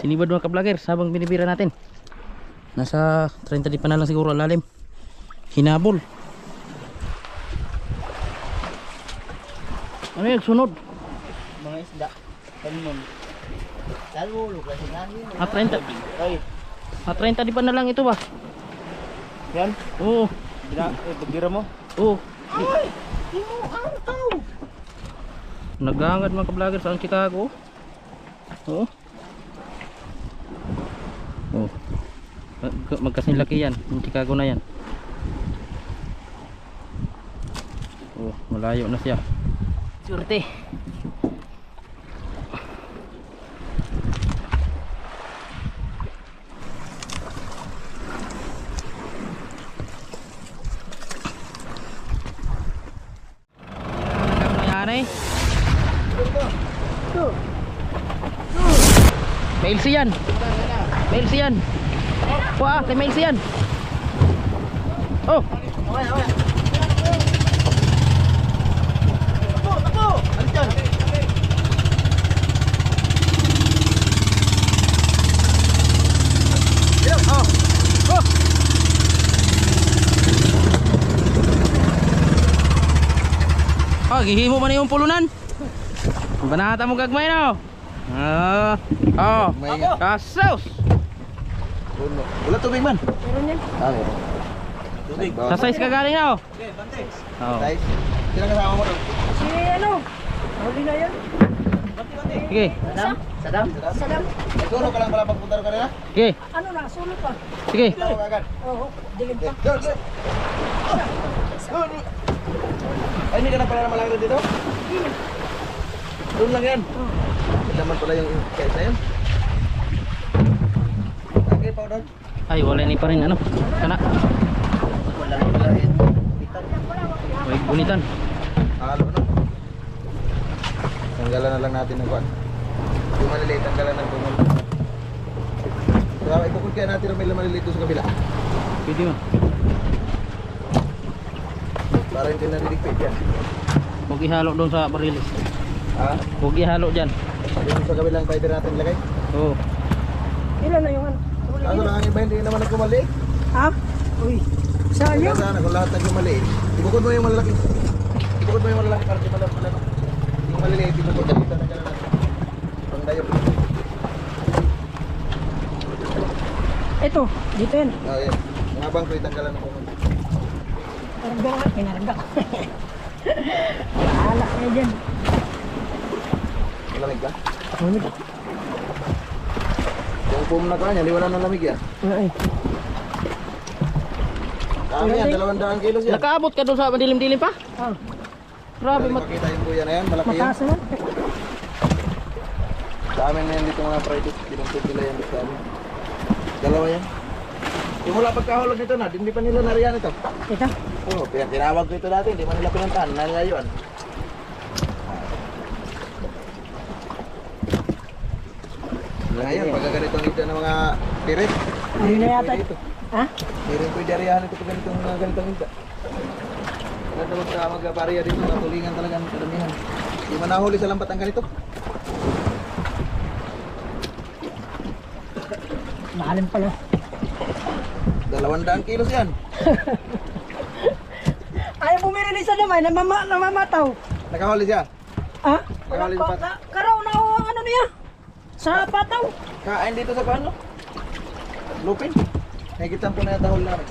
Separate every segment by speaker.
Speaker 1: Sinibad mga ka-vlogger habang binibira natin. Nasa 30 di pa na lang siguro ang lalim. Hinabol. Ano yan? Sunod.
Speaker 2: Mga isda. Kanon. Lalo, lugar sila.
Speaker 1: Ah, 30.
Speaker 2: Ay,
Speaker 1: Ah, 30 di pa na lang ito ba?
Speaker 2: yan.
Speaker 1: Oo.
Speaker 2: Bina, eh, pagbira mo.
Speaker 1: Oo.
Speaker 2: Ay! Imo, ang tao!
Speaker 1: Nagangad mga ka-vlogger sa Chicago. Oo. Mag- Magkasing laki yan. Yung Chicago na yan. Oh, malayo na siya. Surte. Ano nangyari? Mails yan. Wah, kay mails yan. Oh,
Speaker 2: Okay, okay. Tapo, tapo! Alis
Speaker 1: oh. Oh. Oh, gihimo man yung pulunan. Banata mo gagmay na. oh. Ah, oh.
Speaker 2: May
Speaker 1: Kasos.
Speaker 2: Wala tubig man. Meron yan. Ah, meron. Tubig.
Speaker 1: Sa size ka galing na oh.
Speaker 2: Okay, bantex.
Speaker 1: Oh.
Speaker 2: Guys, sino kasama mo doon?
Speaker 3: Si ano? Huli na yan.
Speaker 1: Sige,
Speaker 2: Sadam? Sadam?
Speaker 3: Sadam.
Speaker 2: Suno ka lang pala pagpunta rin kanina?
Speaker 1: sige,
Speaker 3: Ano na, sulot pa.
Speaker 1: sige.
Speaker 2: Tawag ka agad.
Speaker 3: Oo, dilim pa.
Speaker 2: Doon. Ay, hindi ka na pala naman lang dito? Doon lang yan. May laman pala yung kaisa yun. Okay, doon.
Speaker 1: Ay, wala ni pa rin ano. Kana.
Speaker 2: Wala na pala rin. Bitan.
Speaker 1: Uy, bunitan.
Speaker 2: Halo no? Tanggalan na lang natin ng kwan. Yung maliliit, tanggalan ng tumul. So, ikukul kaya natin may maliliit doon sa kabila.
Speaker 1: Pwede mo.
Speaker 2: Para hindi naliligpit yan.
Speaker 1: Huwag ihalo doon sa barilis.
Speaker 2: Ha?
Speaker 1: Huwag ihalo dyan.
Speaker 2: Yung sa kabilang fiber natin lagay.
Speaker 1: Oo.
Speaker 3: Ilan na yung ano?
Speaker 2: Kaso
Speaker 3: na.
Speaker 2: lang ang iba hindi naman nagkumali.
Speaker 3: Ha? Uy, sayang.
Speaker 2: Sana kung lahat nagkumali. Ibukod mo yung malalaki. Ibukod mo yung malalaki para di malam malano. Yung maliliit, ibukod mo dito na gano'n. Pang dayo.
Speaker 3: Ito, dito yan.
Speaker 2: Oh, yan. Yung habang ko itanggalan ng kumul.
Speaker 3: Naragda ka, pinaragda ko. Bahala kayo dyan.
Speaker 2: Malamig ka?
Speaker 3: Malamig.
Speaker 2: Foam na kanya, liwala ng lamig yan.
Speaker 3: Ay,
Speaker 2: Dami yan, dalawang daang kilos yan.
Speaker 1: Nakaabot ka doon sa madilim-dilim pa?
Speaker 3: ah,
Speaker 1: Grabe,
Speaker 2: Dali
Speaker 1: mat
Speaker 2: makita yung buya na yan, malaki yan.
Speaker 3: mataas naman.
Speaker 2: Sa amin na yan dito mga private, pinuntud nila yan dito amin. Dalawa yan. Yung mula pagkahulog nito na, hindi pa nila nariyan ito.
Speaker 3: Ito.
Speaker 2: Oo, oh, tinawag ko ito dati, hindi pa nila pinuntahan, nalayuan. Ngayon, pagka ganito ang ito ng mga pirit.
Speaker 3: Ayun na yata.
Speaker 2: Ito.
Speaker 3: Ha?
Speaker 2: Meron ko idariyahan ito ganitong mga ganitong isda. Ganda mo sa magpapariya dito, natulingan talaga ang karamihan. Hindi man nahuli sa lambat ang ganito.
Speaker 3: Malalim pala.
Speaker 2: Dalawang daang kilos yan.
Speaker 3: Ayaw bumili ni sa damay, namama, namamataw.
Speaker 2: Nakahuli siya.
Speaker 3: Ha?
Speaker 2: Nakahuli sa pat-
Speaker 3: Na, karaw na ano niya. Sa pataw.
Speaker 2: Kain dito sa paano? Lupin. Nagitan po na yung tahol namin.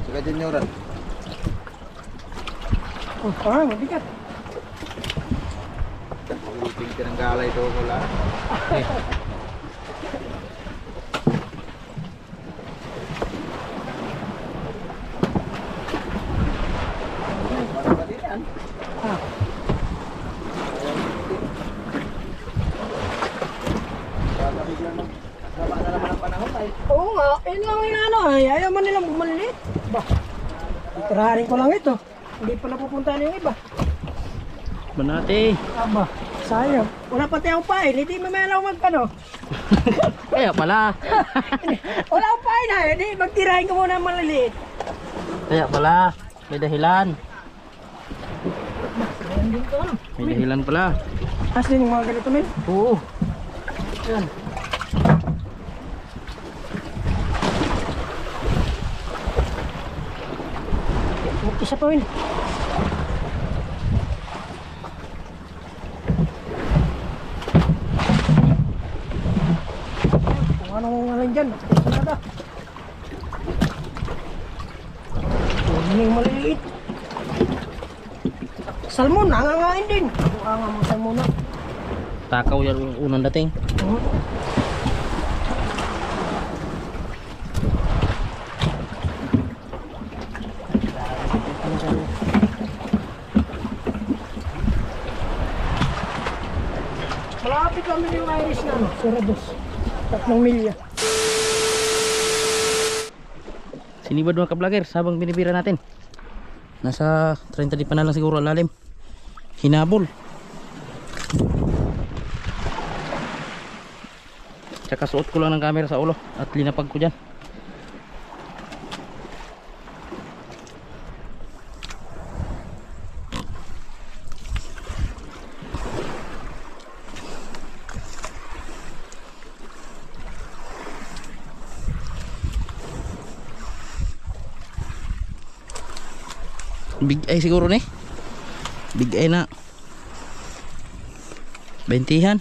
Speaker 2: Sa Kajanyoran.
Speaker 3: Oh, parang mabigat.
Speaker 2: Lupin ka ng galay ito wala.
Speaker 3: Ha?
Speaker 2: Tama na naman ang panahon ay.
Speaker 3: Oo nga, yun lang yung ano, ay, ayaw man nilang bumalik. Ba, itirarin ko lang ito. Hindi pa napupuntahan yung iba.
Speaker 1: Banati.
Speaker 3: Aba, sayang. Wala pati akong pain, hindi mamaya lang magkano.
Speaker 1: Kaya pala.
Speaker 3: Wala akong pain ha, hindi magtirahin ko muna maliliit.
Speaker 1: Kaya pala. May dahilan. May dahilan pala.
Speaker 3: As din yung mga ganito men.
Speaker 1: Oo.
Speaker 3: Yan. Isa pa yun. Kung anong ano dyan, isa na ba? Huwag yung maliliit. Salmon, nangangain din. Ang anga mo salmon na.
Speaker 1: Takaw yan unang dating.
Speaker 3: Malapit iris na ano, Surados. Tatlong milya.
Speaker 1: Sinibad mga ka-vlogger binibira natin. Nasa 30 di pa na lang siguro ang lalim. Hinabol. Tsaka suot ko lang ng camera sa ulo at linapag ko dyan. Big eye siguro ni. Big eye na. Bentihan.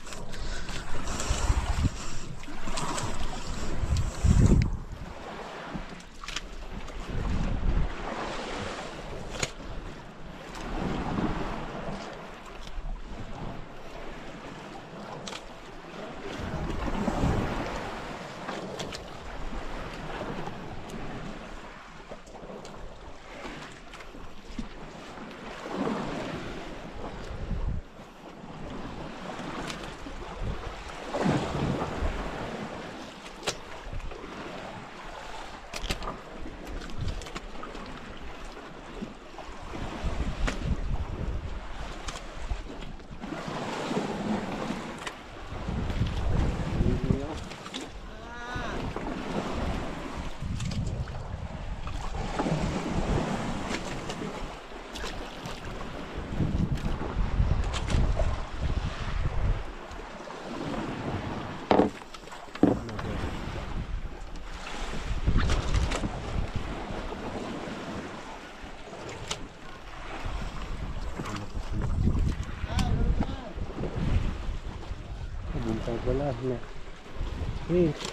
Speaker 4: Buntag wala na.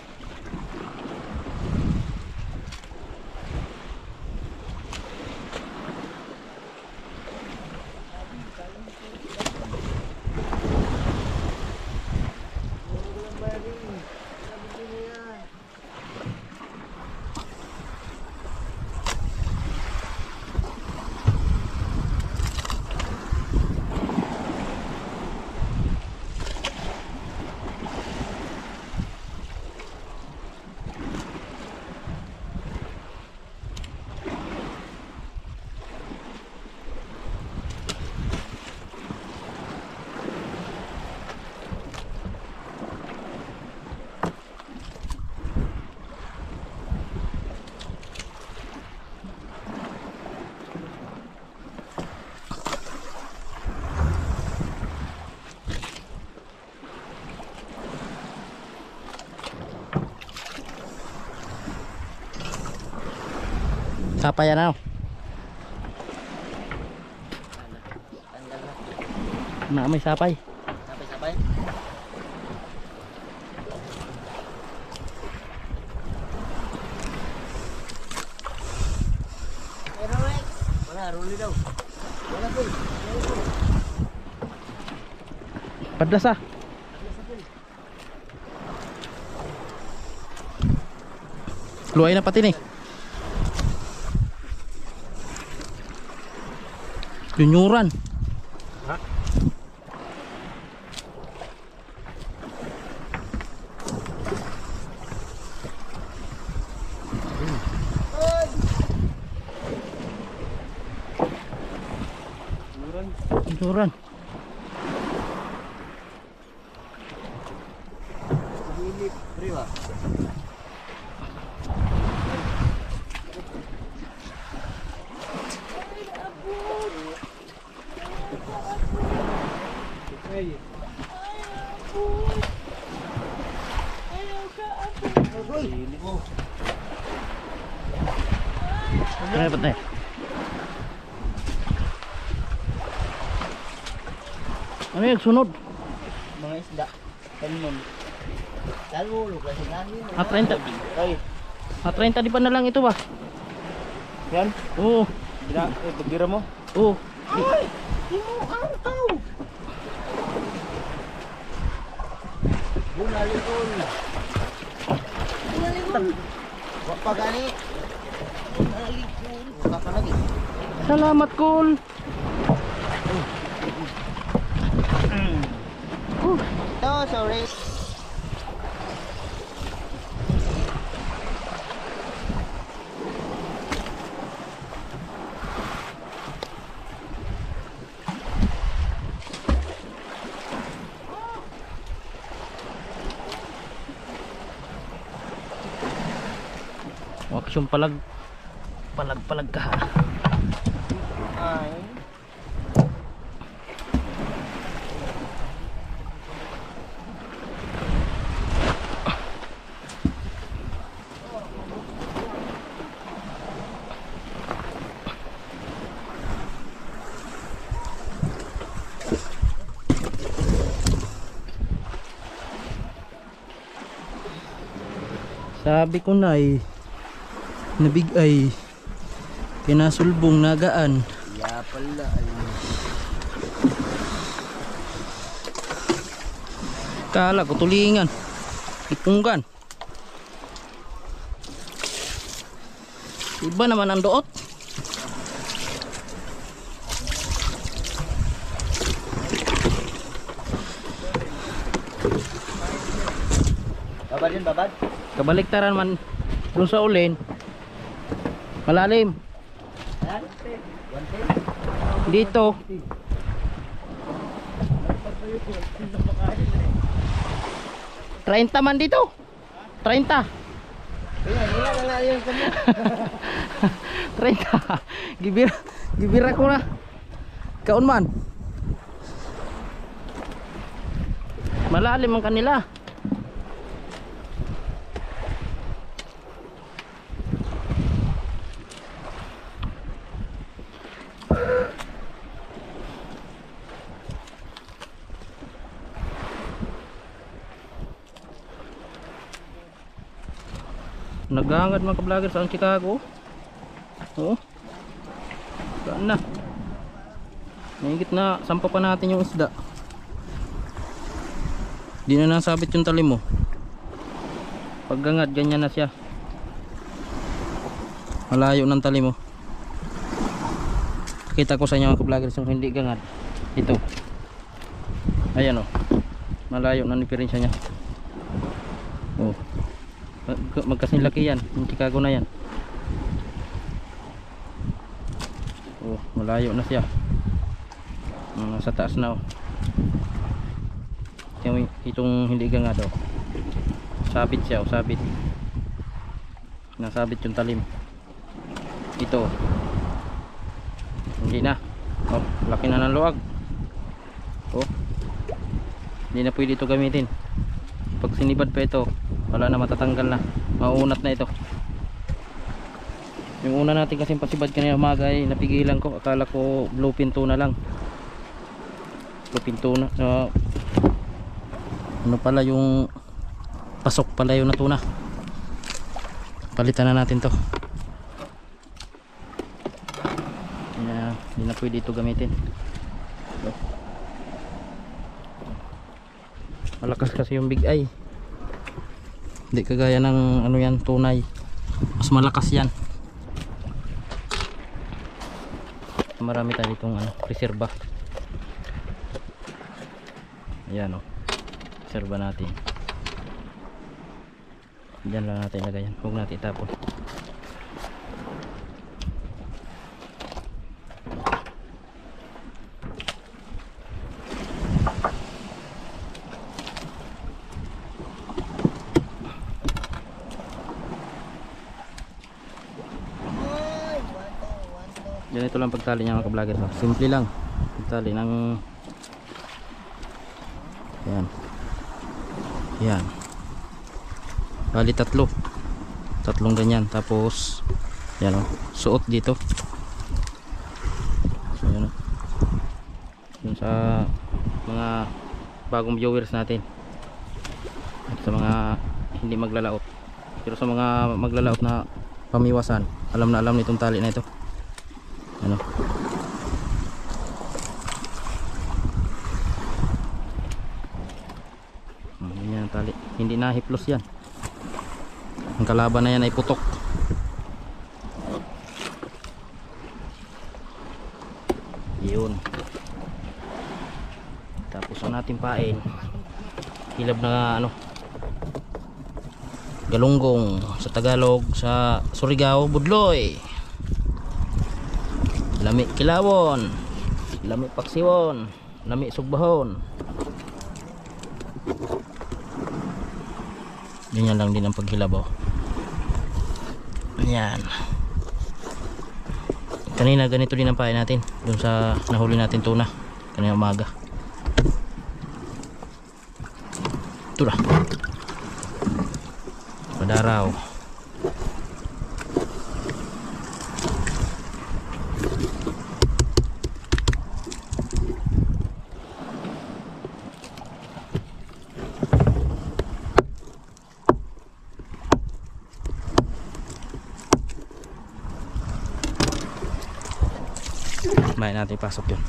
Speaker 4: Eh,
Speaker 1: Sapa yan ako. Na may sapay.
Speaker 2: Sabay-sabay. Wala, ruli daw. Wala po.
Speaker 1: Padlas ah. Luway na pati ni. Yunyuran. Penyuran. Penyuran. Yung sunod?
Speaker 5: Mga isda. Kanon. Lalo, lugar sa ngani.
Speaker 1: Ah, 30.
Speaker 5: Ay,
Speaker 1: Ah, 30 di pa na lang ito ba?
Speaker 5: yan.
Speaker 1: Oo.
Speaker 5: Bina, eh, pagbira mo.
Speaker 1: Oo.
Speaker 5: Ay! Imo ang tao! Bunalikon. Bunalikon. Wag pa gani. Bunalikon. Wag ka lagi.
Speaker 1: Salamat,
Speaker 5: Ito, sorry.
Speaker 1: Action palag. Palag palag ka.
Speaker 5: Ay.
Speaker 1: Sabi ko na eh. Nabigay. Kinasulbong nagaan.
Speaker 5: Ya pala. Ay.
Speaker 1: Kala ko tulingan. Ipunggan. Iba naman ang doot.
Speaker 5: Babad yun, babad.
Speaker 1: Kabaliktaran man dun sa ulin. Malalim. Dito. Treinta man dito.
Speaker 5: Kanya.
Speaker 1: Treinta. Gibira, gibira ko na. Kaon man. Malalim ang kanila. Naghangad mga ka-vlogger sa Chicago. Oo. Saan na? Mahigit na sampa pa natin yung isda. Di na nasabit yung talim mo. Paggangad, ganyan na siya. Malayo ng talim mo. Pakita ko sa inyo mga ka-vloggers yung hindi gangad. Ito. Ayan o. Malayo na niya. Oh. Mag- Magkasing laki yan. Yung Chicago na yan. Oh, malayo na siya. Mm, Nasa taas na oh. Itong hindi nga daw. Sabit siya, oh, sabit. Nasabit yung talim. Ito. Hindi na. Oh, laki na ng luwag. Oh. Hindi na pwede ito gamitin. Pag sinibad pa ito, wala na matatanggal na. Mauunat na ito. Yung una natin kasi pasibad kanina umaga ay napigilan ko. Akala ko blue pinto na lang. Blue pinto na. Uh, ano pala yung pasok pala yung natuna. Palitan na natin to. Yeah, hindi na pwede ito gamitin. Malakas kasi yung big eye. Hindi kagaya ng ano yan tunay. Mas malakas yan. marami tayo ditong ano, reserva ayan o reserva natin. Dyan lang natin lagay yan. Huwag natin itapon ganito lang pagtali niya mga ka-vlogger no? simple lang. Pagtali ng yan yan bali tatlo. Tatlong ganyan. Tapos yan o suot dito. So yan o yun sa mga bagong viewers natin. At sa mga hindi maglalaot. Pero sa mga maglalaot na pamiwasan alam na alam nitong tali na ito ano? Hmm, yan ang tali. Hindi na hiplos yan. Ang kalaban na yan ay putok. Yun. Tapos ang natin pain. Hilab na ano? Galunggong sa Tagalog sa Surigao Budloy lami kilawon. Lami paksiwon. Lami sugbahon. Ganyan lang din ang paghilab oh. yan kanina ganito din ang pain natin. Dun sa nahuli natin tuna. Kanina umaga. Na padaraw may natin ipasok yun.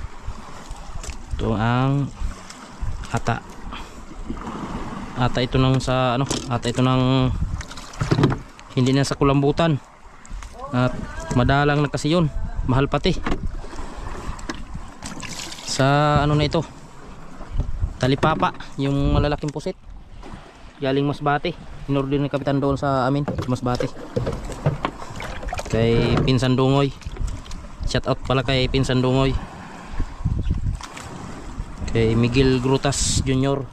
Speaker 1: Ito ang ata. Ata ito ng sa ano ata ito ng hindi na sa kulambutan. At madalang na kasi yun. Mahal pati. Sa ano na ito? Talipapa yung malalaking pusit. Galing Masbate. Inorder ni kapitan doon sa amin Masbate. Kay Pinsan Dungoy shout out pala kay Pinsan Dungoy. Kay Miguel Grutas Jr.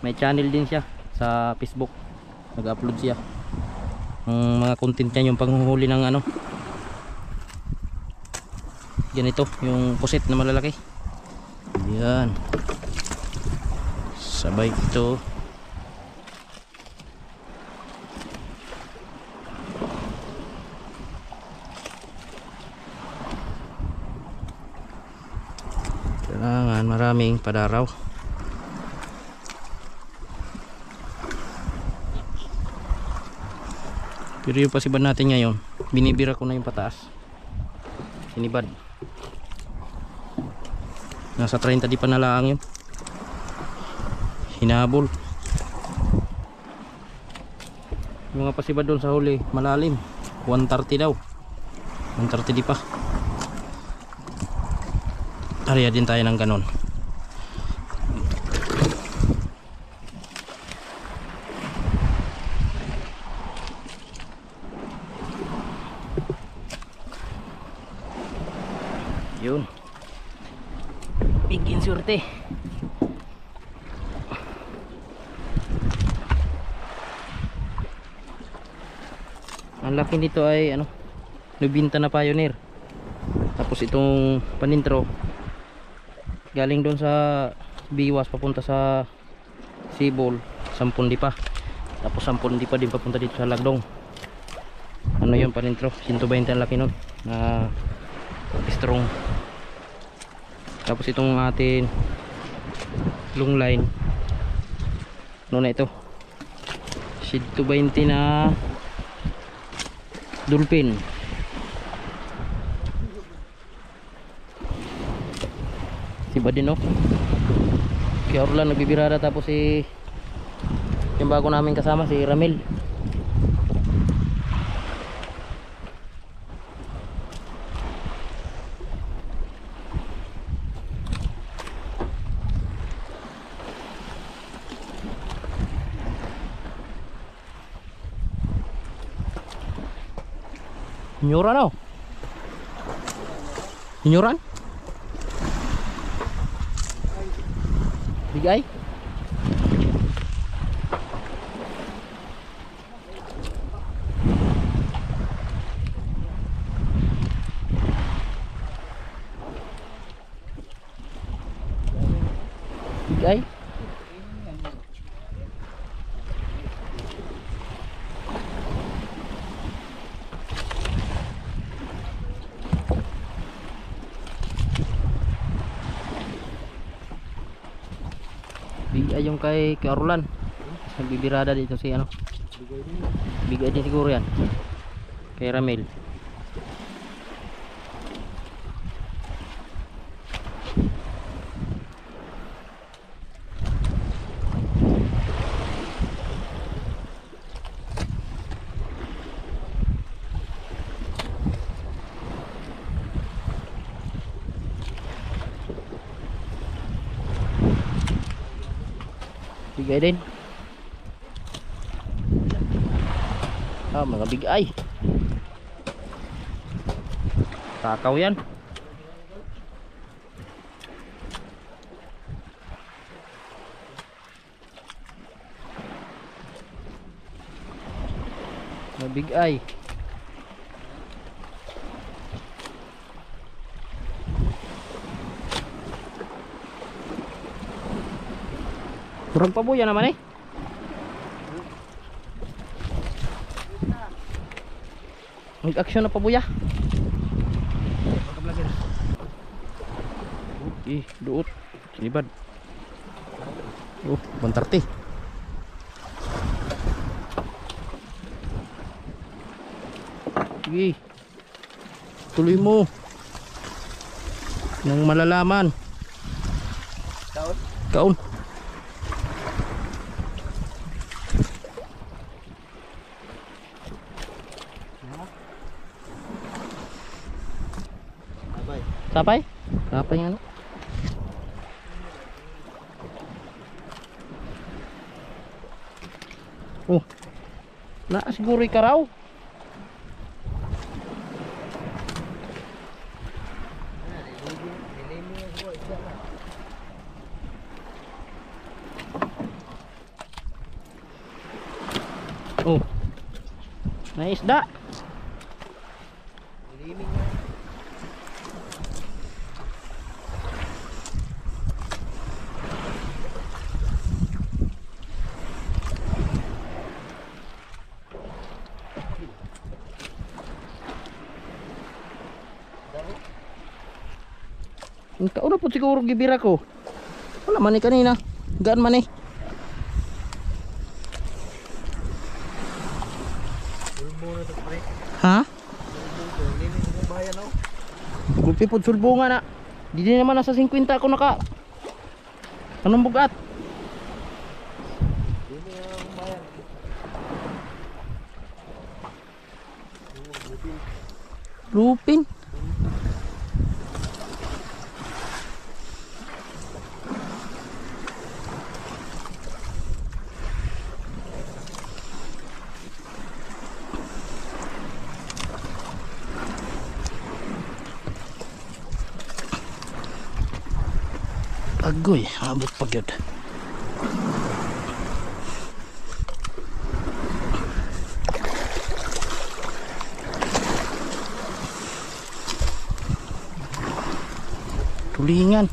Speaker 1: may channel din siya sa Facebook. Nag-upload siya. Ang mga content niya yung panghuhuli ng ano. Ganito yung pusit na malalaki. Yan. Sabay ito maraming padaraw pero yung pasibad natin ngayon binibira ko na yung pataas. Sinibad. Nasa 30 di pa nalaang yun. Hinabol. Yung mga pasibad doon sa huli malalim. 130 daw. 130 di pa. Ariya din tayo ng ganon. Yun. Big insurte. Ang laki nito ay ano, nubinta na pioneer. Tapos itong panintro galing doon sa Biwas papunta sa Sibol 10 di pa. Tapos 10 di pa din papunta dito sa Lagdong. Ano yun panintro? 120 ang laki nun. Na strong. Tapos itong atin long line. Ano na ito? Shid 220 na dolphin si Badin oh. Kaya Orlan nagbibirada. Tapos si yung bago namin kasama si Ramil Inyuran oh Inyuran. Bigay. Ay yung kay Orlan nagbibirada dito si ano bigay din siguro yan. Kay Ramil bigay din ah mga bigay takaw yan mga bigay Kurang pa buya naman eh. Mag-action na pa buya. Eh, duot. Sinibad. Oh, bantarte. Sige. Tuloy mo. Nang malalaman.
Speaker 2: Kaon?
Speaker 1: Kaon.
Speaker 2: Abay.
Speaker 1: Sapay? Sapay nga no? Oh. Na siguro ikaraw. Oh. Naisda. Ang kauna po siguro gibira ko. Wala man ni kanina. Gaan man eh. Ha? Gulpi po sulbungan na. Di naman nasa 50 ako naka. Anong bugat? Lupin. Agoy, abot pa gyud. Tulingan.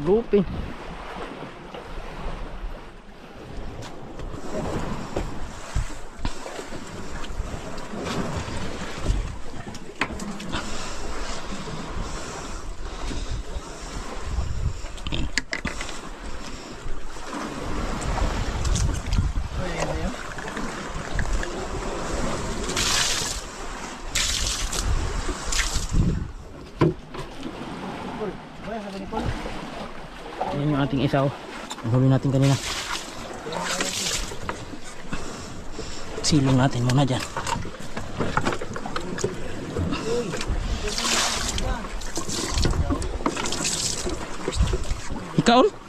Speaker 1: Lupin. Ayan yung ating isaw. Ang huli natin kanina. Silong natin muna dyan. Ikaw?